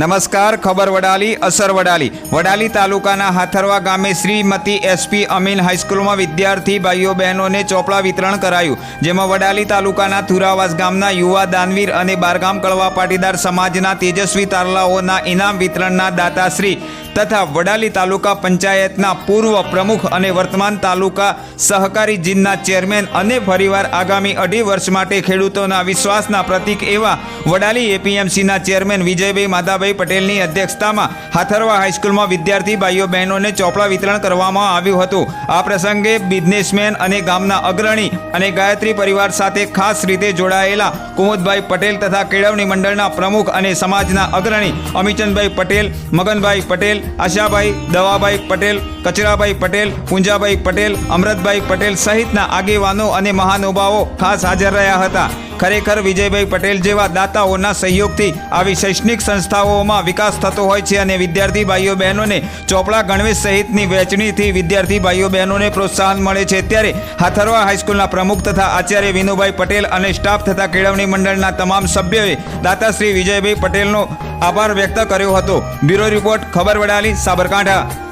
નમસ્કાર, ખબર વડાલી, અસર વડાલી. વડાલી તાલુકાના હાથરવા ગામે શ્રીમતી એસપી અમીન હાઈસ્કૂલમાં વિદ્યાર્થી ભાઈઓ બહેનોને ચોપડા વિતરણ કરાયું, જેમાં વડાલી તાલુકાના થુરાવાસ ગામના યુવા દાનવીર અને બારગામ કળવા પાટીદાર સમાજના તેજસ્વી તારલાઓના ઇનામ વિતરણના દાતાશ્રી તથા વડાલી તાલુકા પંચાયતના પૂર્વ પ્રમુખ અને વર્તમાન તાલુકા સહકારી જીનના ચેરમેન અને ફરીવાર આગામી અઢી વર્ષ માટે ખેડૂતોના વિશ્વાસના પ્રતીક એવા વડાલી એપીએમસીના ચેરમેન વિજયભાઈ માધાભાઈ પટેલની અધ્યક્ષતામાં હાથરવા હાઈસ્કૂલમાં વિદ્યાર્થી ભાઈઓ બહેનોને ચોપડા વિતરણ કરવામાં આવ્યું હતું. આ પ્રસંગે બિઝનેસમેન અને ગામના અગ્રણી અને ગાયત્રી પરિવાર સાથે ખાસ રીતે જોડાયેલા કુમુદભાઈ પટેલ તથા કેળવણી મંડળના પ્રમુખ અને સમાજના અગ્રણી અમિચંદભાઈ પટેલ, મગનભાઈ પટેલ આશાભાઈ, દવાભાઈ પટેલ, કચરાભાઈ પટેલ, પુંજાભાઈ પટેલ અમૃતભાઈ પટેલ સહિતના આગેવાનો અને મહાનુભાવો ખાસ હાજર રહ્યા હતા. ખરેખર વિજયભાઈ પટેલ જેવા દાતાઓના સહયોગથી આવી શૈક્ષણિક સંસ્થાઓમાં વિકાસ થતો હોય છે અને વિદ્યાર્થી ભાઈઓ બહેનોને ચોપડા ગણવેશ સહિતની વહેંચણીથી વિદ્યાર્થી ભાઈઓ બહેનોને પ્રોત્સાહન મળે છે. ત્યારે હાથરવા હાઈસ્કૂલના પ્રમુખ તથા આચાર્ય વિનુભાઈ પટેલ અને સ્ટાફ તથા કેળવણી મંડળના તમામ સભ્યોએ દાતાશ્રી વિજયભાઈ પટેલનો આભાર વ્યક્ત કર્યો હતો. બ્યુરો રિપોર્ટ, ખબર વડાલી, સાબરકાંઠા.